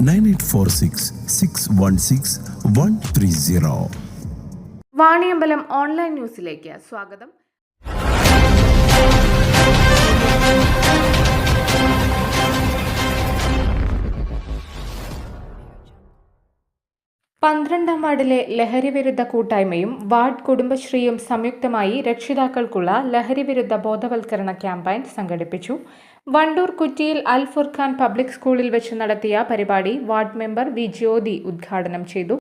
Nine eight four six six one six one three zero. Vaniyambalam online ന്യൂസിലേക്ക് സ്വാഗതം. പന്ത്രണ്ടാം വാർഡിലെ ലഹരിവിരുദ്ധ കൂട്ടായ്മയും വാർഡ് കുടുംബശ്രീയും സംയുക്തമായി രക്ഷിതാക്കൾക്കുള്ള ലഹരിവിരുദ്ധ ബോധവൽക്കരണ ക്യാമ്പയിൻ സംഘടിപ്പിച്ചു. വണ്ടൂർ കുറ്റിയിൽ അൽ ഫുർഖാൻ പബ്ലിക് സ്കൂളിൽ വെച്ച് നടത്തിയ പരിപാടി വാർഡ് മെമ്പർ വി ജ്യോതി ഉദ്ഘാടനം ചെയ്തു.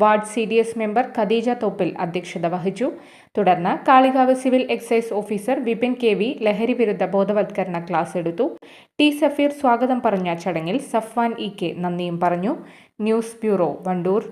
Ward C D S member Khadeeja Thoppil അധ്യക്ഷത വഹിച്ചു. തുടർന്ന് Kalikavu civil excise officer Vipin K V ലഹരി വിരുദ്ധ ബോധവൽക്കരണ ക്ലാസ് എടുത്തു. ടി സഫീർ സ്വാഗതം പറഞ്ഞ ചടങ്ങിൽ സഫ്വാൻ ഇ കെ നന്ദിയും പറഞ്ഞു. News bureau Wandoor.